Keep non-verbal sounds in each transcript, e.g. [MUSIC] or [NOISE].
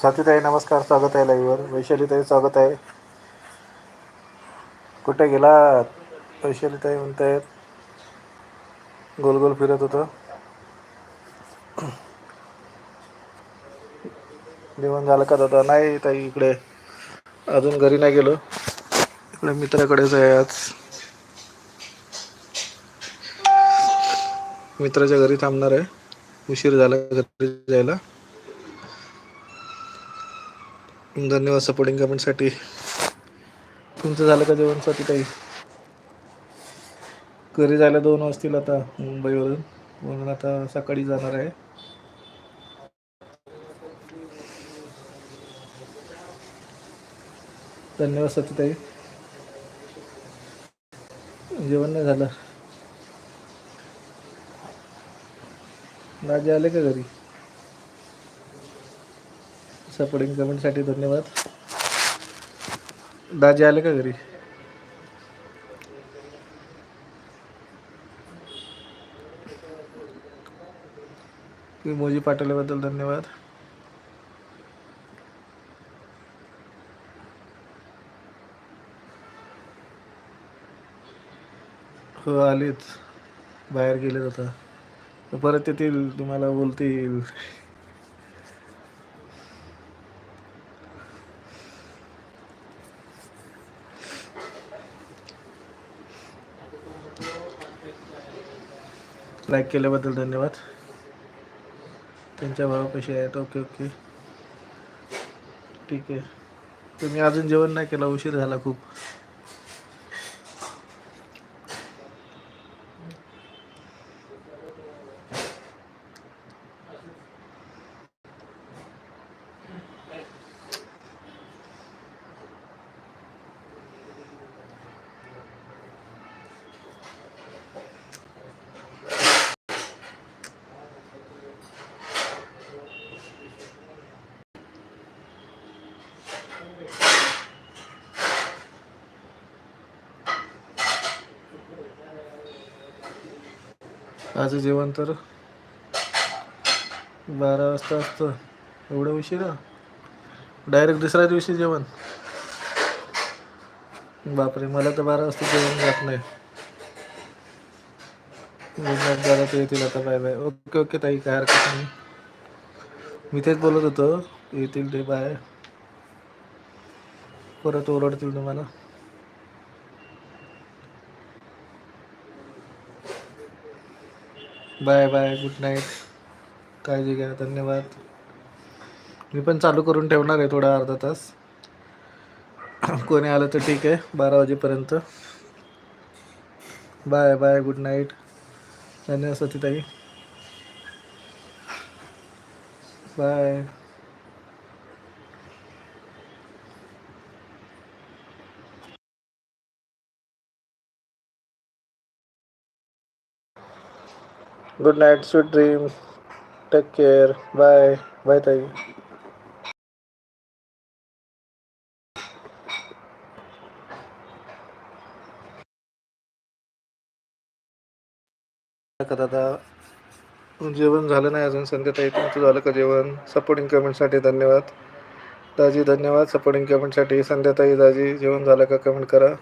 स्वातीताई नमस्कार स्वागत आहे लाईव्हवर वैशालीताई स्वागत आहे. कुठे गेलात? वैशालीताई म्हणतायत गोल गोल फिरत होतं. जेवण झालं का दादा? नाही ताई इकडे. अजून घरी नाही गेलो. इकडे मित्राकडेच आहे आज. मित्राच्या घरी थांबणार आहे. उशीर झाला घरी जायला. धन्यवाद सपोर्टिंग कमेंटसाठी तुमचं झालं का जेवणसाठी काही? घरी जायला दोन वाजतील आता मुंबईवरून. म्हणून आता सकाळी जाणार आहे. धन्यवाद सतीताई. जेवण नाही झालं. राजे आले का घरी? सपोर्टिंग कमेंटसाठी धन्यवाद. दाजी आले का घरी? मोजी पाठवल्याबद्दल धन्यवाद. हो आलेच. बाहेर गेलेत आता. परत येतील तुम्हाला बोलतील. लाईक केल्याबद्दल धन्यवाद. त्यांच्या भावापाशी आहेत? ओके ओके ठीक आहे. तुम्ही अजून जेवण नाही केलं उशीर झाला खूप. आज जेवण तर बारा वाजता असतं. एवढं उशिरा डायरेक्ट दुसऱ्या दिवशी जेवण. बापरे मला तर बारा वाजता जेवण जात नाही. जरा ते येतील आता बाय बाय. ओके ओके ताई काय हरकत नाही. मी तेच बोलत होतो येतील ते बाय. परत ओरडतील तुम्हाला. बाय बाय गुड नाईट काळजी घ्या धन्यवाद. मी पण चालू करून ठेवणार आहे थोडा अर्धा तास. [COUGHS] कोणी आलं तर ठीक आहे बारा वाजेपर्यंत. बाय बाय गुड नाईट धन्यवाद सतीताई. Bye. Good night sweet dream take care bye bye ताई का दादा जेवण झालं नाही अजून संध्याताई तुमचं झालं का जेवण? सपोर्टिंग कमेंटसाठी धन्यवाद. दाजी धन्यवाद. सपोर्टिंग कमेंटसाठी संध्याताई दाजी जेवण झालं का? कमेंट करा.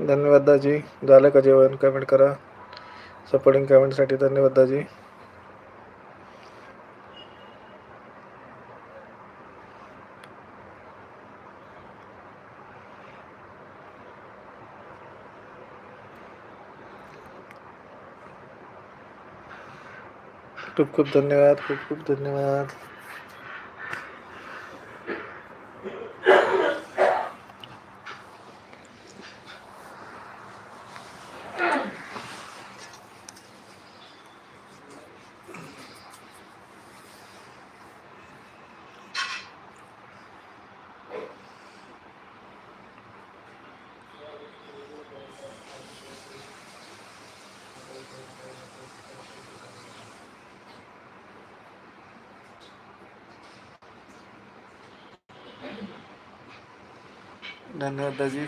धन्यवाद दाजी. झालं का जेवण? कमेंट करा. सपोर्टिंग कमेंटसाठी धन्यवाद दाजी. खूप खूप धन्यवाद. खूप खूप धन्यवाद. धन्यवाद दाजी